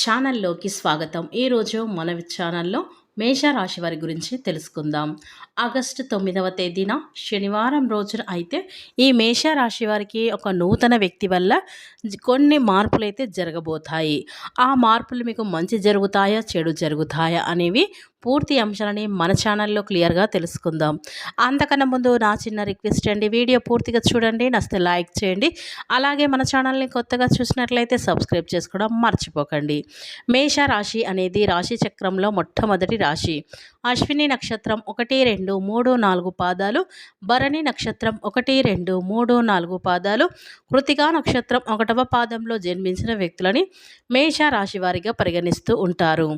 ఛానల్లోకి స్వాగతం. ఈరోజు మన ఛానల్లో మేషరాశి వారి గురించి తెలుసుకుందాం. ఆగస్టు తొమ్మిదవ తేదీన శనివారం రోజున అయితే ఈ మేషరాశి వారికి ఒక నూతన వ్యక్తి వల్ల కొన్ని మార్పులు అయితే జరగబోతాయి. ఆ మార్పులు మీకు మంచి జరుగుతాయా చెడు జరుగుతాయా అనేవి పూర్తి అంశాలని మన ఛానల్లో క్లియర్గా తెలుసుకుందాం. అంతకన్నా ముందు నా చిన్న రిక్వెస్ట్ అండి వీడియో పూర్తిగా చూడండి నస్తే లైక్ చేయండి. అలాగే మన ఛానల్ని కొత్తగా చూసినట్లయితే సబ్స్క్రైబ్ చేసుకోవడం మర్చిపోకండి. మేష రాశి అనేది రాశి చక్రంలో మొట్టమొదటి రాశి. అశ్విని నక్షత్రం ఒకటి రెండు మూడు నాలుగు పాదాలు. భరణి నక్షత్రం ఒకటి రెండు మూడు నాలుగు పాదాలు. కృతికా నక్షత్రం ఒకటవ పాదంలో జన్మించిన వ్యక్తులని మేష రాశి వారిగా పరిగణిస్తూ ఉంటారు.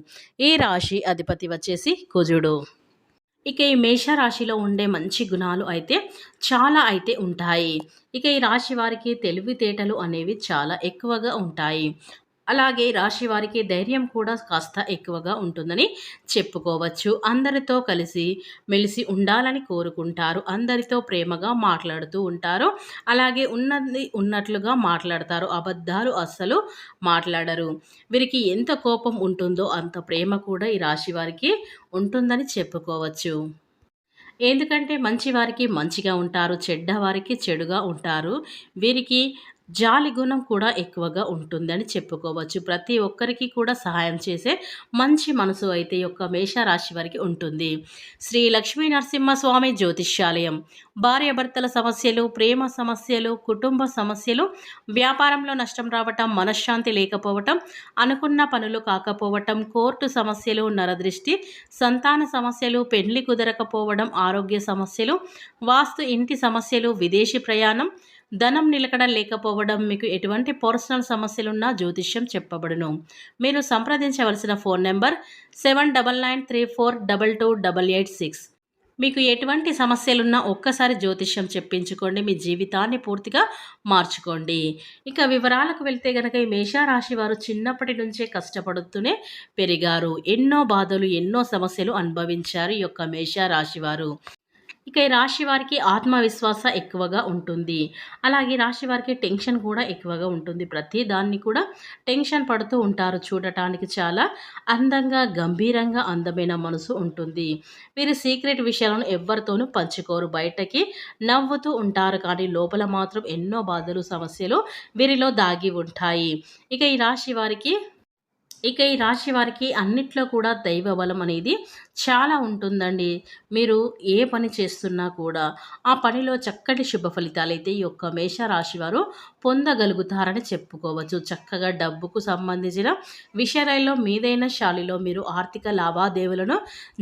ఈ రాశి అధిపతి వచ్చేసి కుజుడు. ఇక ఈ మేషరాశిలో ఉండే మంచి గుణాలు అయితే చాలా అయితే ఉంటాయి. ఇక ఈ రాశి వారికి తెలివితేటలు అనేవి చాలా ఎక్కువగా ఉంటాయి. అలాగే రాశి వారికి ధైర్యం కూడా కాస్త ఎక్కువగా ఉంటుందని చెప్పుకోవచ్చు. అందరితో కలిసి మెలిసి ఉండాలని కోరుకుంటారు. అందరితో ప్రేమగా మాట్లాడుతూ ఉంటారు. అలాగే ఉన్నది ఉన్నట్లుగా మాట్లాడతారు. అబద్ధాలు అస్సలు మాట్లాడరు. వీరికి ఎంత కోపం ఉంటుందో అంత ప్రేమ కూడా ఈ రాశి వారికి ఉంటుందని చెప్పుకోవచ్చు. ఎందుకంటే మంచి వారికి మంచిగా ఉంటారు. చెడ్డ వారికి చెడుగా ఉంటారు. వీరికి జాలి గుణం కూడా ఎక్కువగా ఉంటుందని చెప్పుకోవచ్చు. ప్రతి ఒక్కరికి కూడా సహాయం చేసే మంచి మనసు అయితే యొక్క మేషరాశి వారికి ఉంటుంది. శ్రీ లక్ష్మీ నరసింహస్వామి జ్యోతిష్యాలయం. భార్యాభర్తల సమస్యలు ప్రేమ సమస్యలు కుటుంబ సమస్యలు వ్యాపారంలో నష్టం రావటం మనశ్శాంతి లేకపోవటం అనుకున్న పనులు కాకపోవటం కోర్టు సమస్యలు నరదృష్టి సంతాన సమస్యలు పెళ్ళి కుదరకపోవడం ఆరోగ్య సమస్యలు వాస్తు ఇంటి సమస్యలు విదేశీ ప్రయాణం ధనం నిలకడ లేకపోవడం మీకు ఎటువంటి పర్సనల్ సమస్యలున్నా జ్యోతిష్యం చెప్పబడును. మీరు సంప్రదించవలసిన phone number seven double nine three four double two double eight six మీకు ఎటువంటి సమస్యలున్నా ఒక్కసారి జ్యోతిష్యం చెప్పించుకోండి. మీ జీవితాన్ని పూర్తిగా మార్చుకోండి. ఇక వివరాలకు వెళ్తే గనక ఈ మేషారాశి వారు చిన్నప్పటి నుంచే కష్టపడుతూనే పెరిగారు. ఎన్నో బాధలు ఎన్నో సమస్యలు అనుభవించారు ఈ యొక్క మేషారాశి వారు. ఇక ఈ రాశి వారికి ఆత్మవిశ్వాస ఎక్కువగా ఉంటుంది. అలాగే రాశి వారికి టెన్షన్ కూడా ఎక్కువగా ఉంటుంది. ప్రతి దాన్ని కూడా టెన్షన్ పడుతూ ఉంటారు చూడటానికి చాలా అందంగా గంభీరంగా అందమైన మనసు ఉంటుంది. వీరి సీక్రెట్ విషయాలను ఎవరితోనూ పంచుకోరు. బయటకి నవ్వుతూ ఉంటారు కానీ లోపల మాత్రం ఎన్నో బాధలు సమస్యలు వీరిలో దాగి ఉంటాయి. ఇక ఈ రాశి వారికి ఇక ఈ రాశి వారికి అన్నిట్లో కూడా దైవ బలం అనేది చాలా ఉంటుందండి. మీరు ఏ పని చేస్తున్నా కూడా ఆ పనిలో చక్కటి శుభ ఫలితాలు అయితే ఈ యొక్క మేషరాశి వారు పొందగలుగుతారని చెప్పుకోవచ్చు. చక్కగా డబ్బుకు సంబంధించిన విషయాలలో మీదైన శాలిలో మీరు ఆర్థిక లావాదేవీలను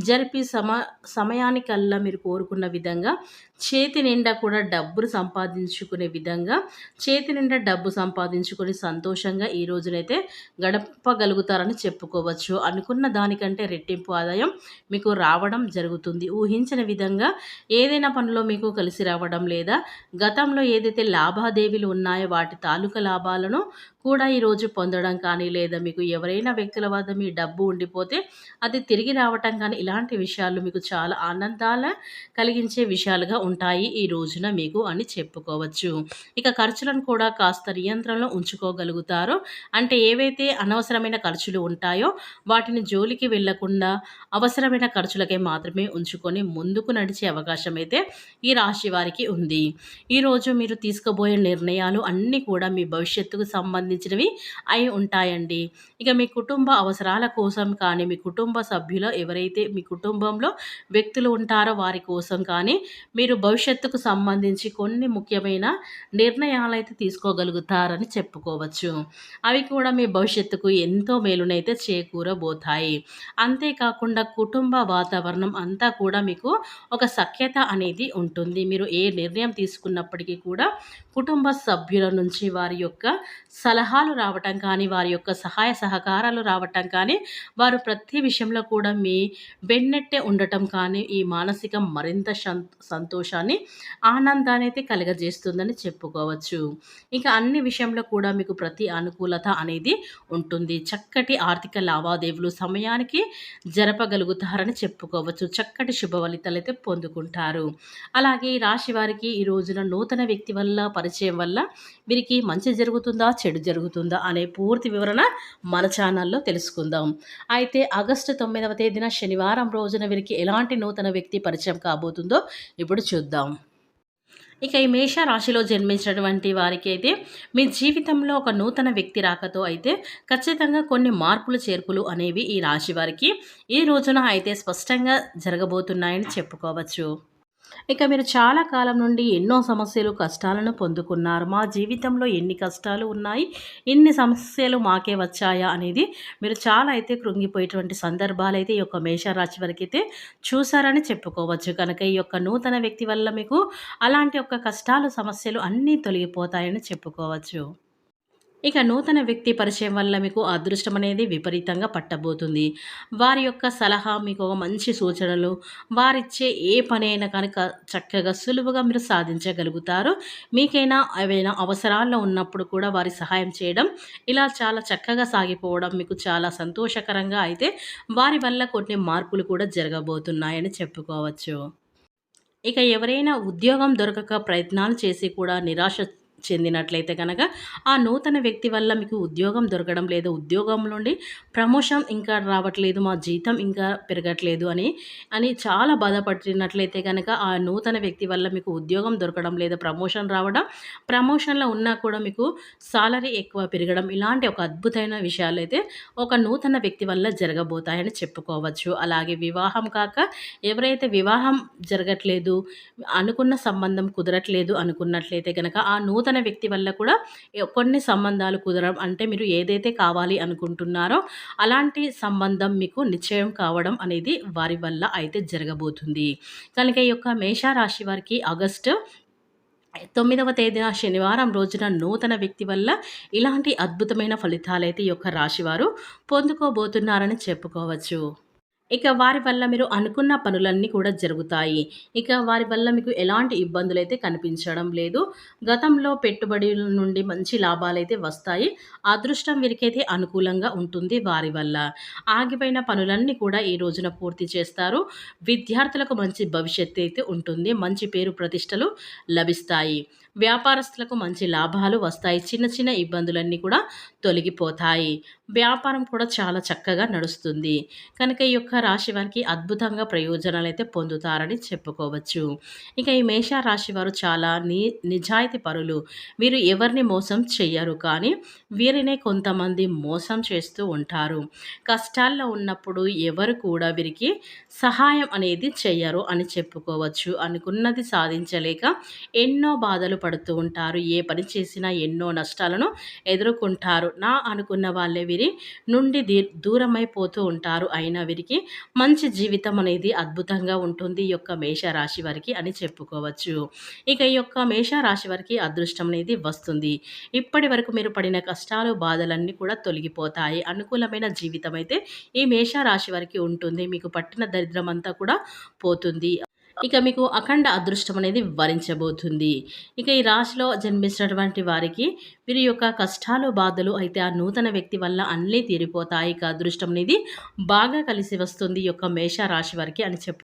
జరిపి సమ సమయానికల్లా మీరు కోరుకున్న విధంగా చేతి నిండా కూడా డబ్బును సంపాదించుకునే విధంగా చేతి నిండా డబ్బు సంపాదించుకొని సంతోషంగా ఈ రోజునైతే గడపగలుగుతారని చెప్పుకోవచ్చు. అనుకున్న దానికంటే రెట్టింపు ఆదాయం మీకు రావడం జరుగుతుంది. ఊహించిన విధంగా ఏదైనా పనిలో మీకు కలిసి రావడం లేదా గతంలో ఏదైతే లాభాదేవీలు ఉన్నాయో వాటి తాలూకా లాభాలను కూడా ఈరోజు పొందడం కానీ లేదా మీకు ఎవరైనా వ్యక్తుల వద్ద మీ డబ్బు ఉండిపోతే అది తిరిగి రావటం కానీ ఇలాంటి విషయాలు మీకు చాలా ఆనందాల కలిగించే విషయాలుగా ఉంటాయి ఈ రోజున మీకు అని చెప్పుకోవచ్చు. ఇక ఖర్చులను కూడా కాస్త నియంత్రణలో ఉంచుకోగలుగుతారో. అంటే ఏవైతే అనవసరమైన ఖర్చులు ఉంటాయో వాటిని జోలికి వెళ్ళకుండా అవసరమైన ఖర్చులకే మాత్రమే ఉంచుకొని ముందుకు నడిచే అవకాశం అయితే ఈ రాశి వారికి ఉంది. ఈరోజు మీరు తీసుకోబోయే నిర్ణయాలు అన్నీ కూడా మీ భవిష్యత్తుకు సంబంధించినవి అయి ఉంటాయండి. ఇక మీ కుటుంబ అవసరాల కోసం కానీ మీ కుటుంబ సభ్యులు ఎవరైతే మీ కుటుంబంలో వ్యక్తులు ఉంటారో వారి కోసం కానీ మీరు భవిష్యత్తుకు సంబంధించి కొన్ని ముఖ్యమైన నిర్ణయాలు అయితే తీసుకోగలుగుతారని చెప్పుకోవచ్చు. అవి కూడా మీ భవిష్యత్తుకు ఎంతో మేలునైతే చేకూరబోతాయి. అంతేకాకుండా కుటుంబ కుటుంబ వాతావరణం అంతా కూడా మీకు ఒక సఖ్యత అనేది ఉంటుంది. మీరు ఏ నిర్ణయం తీసుకున్నప్పటికీ కూడా కుటుంబ సభ్యుల నుంచి వారి యొక్క సలహాలు రావటం కానీ వారి యొక్క సహాయ సహకారాలు రావటం కానీ వారు ప్రతి విషయంలో కూడా మీ వెన్నెట్టే ఉండటం కానీ ఈ మానసిక మరింత సం- సంతోషాన్ని ఆనందాన్ని అయితే కలగజేస్తుందని చెప్పుకోవచ్చు. ఇంకా అన్ని విషయంలో కూడా మీకు ప్రతి అనుకూలత అనేది ఉంటుంది. చక్కటి ఆర్థిక లావాదేవీలు సమయానికి జరపగలుగుతారు. ఉదాహరణ చెప్పుకోవచ్చు. చక్కటి శుభ ఫలితాలు అయితే పొందుకుంటారు. అలాగే ఈ రాశి వారికి ఈ రోజున నూతన వ్యక్తి వల్ల పరిచయం వల్ల వీరికి మంచి జరుగుతుందా చెడు జరుగుతుందా అనే పూర్తి వివరణ మన ఛానల్లో తెలుసుకుందాం. అయితే ఆగస్టు తొమ్మిదవ తేదీన శనివారం రోజున వీరికి ఎలాంటి నూతన వ్యక్తి పరిచయం కాబోతుందో ఇప్పుడు చూద్దాం. ఇక ఈ మేష రాశిలో జన్మించినటువంటి వారికి అయితే మీ జీవితంలో ఒక నూతన వ్యక్తి రాకతో అయితే ఖచ్చితంగా కొన్ని మార్పులు చేర్పులు అనేవి ఈ రాశి వారికి ఈ రోజున అయితే స్పష్టంగా జరగబోతున్నాయని చెప్పుకోవచ్చు. ఇక మీరు చాలా కాలం నుండి ఎన్నో సమస్యలు కష్టాలను పొందుకున్నారు. మా జీవితంలో ఎన్ని కష్టాలు ఉన్నాయి? ఎన్ని సమస్యలు మాకే వచ్చాయా? అనేది మీరు చాలా అయితే కృంగిపోయేటువంటి సందర్భాలు అయితే ఈ యొక్క మేషరాశి వరకు అయితే చూసారని చెప్పుకోవచ్చు. కనుక ఈ యొక్క నూతన వ్యక్తి వల్ల మీకు అలాంటి యొక్క కష్టాలు సమస్యలు అన్నీ తొలగిపోతాయని చెప్పుకోవచ్చు. ఇక నూతన వ్యక్తి పరిచయం వల్ల మీకు అదృష్టం అనేది విపరీతంగా పట్టబోతుంది. వారి యొక్క సలహా మీకు ఒక మంచి సూచనలు వారిచ్చే ఏ పనైనా కనుక చక్కగా సులువుగా మీరు సాధించగలుగుతారు. మీకైనా ఏవైనా అవసరాల్లో ఉన్నప్పుడు కూడా వారి సహాయం చేయడం ఇలా చాలా చక్కగా సాగిపోవడం మీకు చాలా సంతోషకరంగా అయితే వారి వల్ల కొన్ని మార్పులు కూడా జరగబోతున్నాయని చెప్పుకోవచ్చు. ఇక ఎవరైనా ఉద్యోగం దొరకక ప్రయత్నాలు చేసి కూడా నిరాశ చెందినట్లయితే కనుక ఆ నూతన వ్యక్తి వల్ల మీకు ఉద్యోగం దొరకడం లేదు ఉద్యోగం నుండి ప్రమోషన్ ఇంకా రావట్లేదు మా జీతం ఇంకా పెరగట్లేదు అని అని చాలా బాధపడినట్లయితే కనుక ఆ నూతన వ్యక్తి వల్ల మీకు ఉద్యోగం దొరకడం లేదు ప్రమోషన్ రావడం ప్రమోషన్లో ఉన్నా కూడా మీకు సాలరీ ఎక్కువ పెరగడం ఇలాంటి ఒక అద్భుతమైన విషయాలు అయితే ఒక నూతన వ్యక్తి వల్ల జరగబోతాయని చెప్పుకోవచ్చు. అలాగే వివాహం కాక ఎవరైతే వివాహం జరగట్లేదు అనుకున్న సంబంధం కుదరట్లేదు అనుకున్నట్లయితే కనుక ఆ నూతన నూతన వ్యక్తి వల్ల కూడా కొన్ని సంబంధాలు కుదరడం అంటే మీరు ఏదైతే కావాలి అనుకుంటున్నారో అలాంటి సంబంధం మీకు నిశ్చయం కావడం అనేది వారి వల్ల అయితే జరగబోతుంది. కనుక ఈ యొక్క మేషరాశి వారికి ఆగస్టు తొమ్మిదవ తేదీన శనివారం రోజున నూతన వ్యక్తి వల్ల ఇలాంటి అద్భుతమైన ఫలితాలైతే ఈ యొక్క రాశివారు పొందుకోబోతున్నారని చెప్పుకోవచ్చు. ఇక వారి వల్ల మీరు అనుకున్న పనులన్నీ కూడా జరుగుతాయి. ఇక వారి వల్ల మీకు ఎలాంటి ఇబ్బందులు అయితే కనిపించడం లేదు. గతంలో పెట్టుబడుల నుండి మంచి లాభాలు అయితే వస్తాయి. అదృష్టం వీరికైతే అనుకూలంగా ఉంటుంది వారి వల్ల. ఆగిపోయిన పనులన్నీ కూడా ఈ రోజున పూర్తి చేస్తారు. విద్యార్థులకు మంచి భవిష్యత్తు అయితే ఉంటుంది. మంచి పేరు ప్రతిష్టలు లభిస్తాయి. వ్యాపారస్తులకు మంచి లాభాలు వస్తాయి. చిన్న చిన్న ఇబ్బందులన్నీ కూడా తొలగిపోతాయి. వ్యాపారం కూడా చాలా చక్కగా నడుస్తుంది. కనుక ఈ యొక్క రాశి వారికి అద్భుతంగా ప్రయోజనాలు అయితే పొందుతారని చెప్పుకోవచ్చు. ఇక ఈ మేష రాశి వారు చాలా ని నిజాయితీ పరులు. వీరు ఎవరిని మోసం చెయ్యరు కానీ వీరినే కొంతమంది మోసం చేస్తూ ఉంటారు. కష్టాల్లో ఉన్నప్పుడు ఎవరు కూడా వీరికి సహాయం అనేది చెయ్యరు అని చెప్పుకోవచ్చు. అనుకున్నది సాధించలేక ఎన్నో బాధలు పడుతూ ఉంటారు. ఏ పని చేసినా ఎన్నో నష్టాలను ఎదుర్కొంటారు. నా అనుకున్న వాళ్ళే వీరి నుండి దూరమైపోతూ ఉంటారు. అయినా వీరికి మంచి జీవితం అనేది అద్భుతంగా ఉంటుంది. ఈ యొక్క మేషరాశి వారికి అని చెప్పుకోవచ్చు. ఇక ఈ యొక్క మేషరాశి వారికి అదృష్టం అనేది వస్తుంది. ఇప్పటి వరకు మీరు పడిన కష్టాలు బాధలన్నీ కూడా తొలగిపోతాయి. అనుకూలమైన జీవితం అయితే ఈ మేషరాశి వారికి ఉంటుంది. మీకు పట్టిన దరిద్రం అంతా కూడా పోతుంది. ఇక మీకు అఖండ అదృష్టం అనేది వరించబోతుంది. ఇక ఈ రాశిలో జన్మించినటువంటి వారికి వీరి యొక్క కష్టాలు బాధలు అయితే ఆ నూతన వ్యక్తి వల్ల అన్నీ తీరిపోతాయి. ఇక అదృష్టం అనేది బాగా కలిసి వస్తుంది ఈ యొక్క మేష రాశి వారికి అని చెప్పు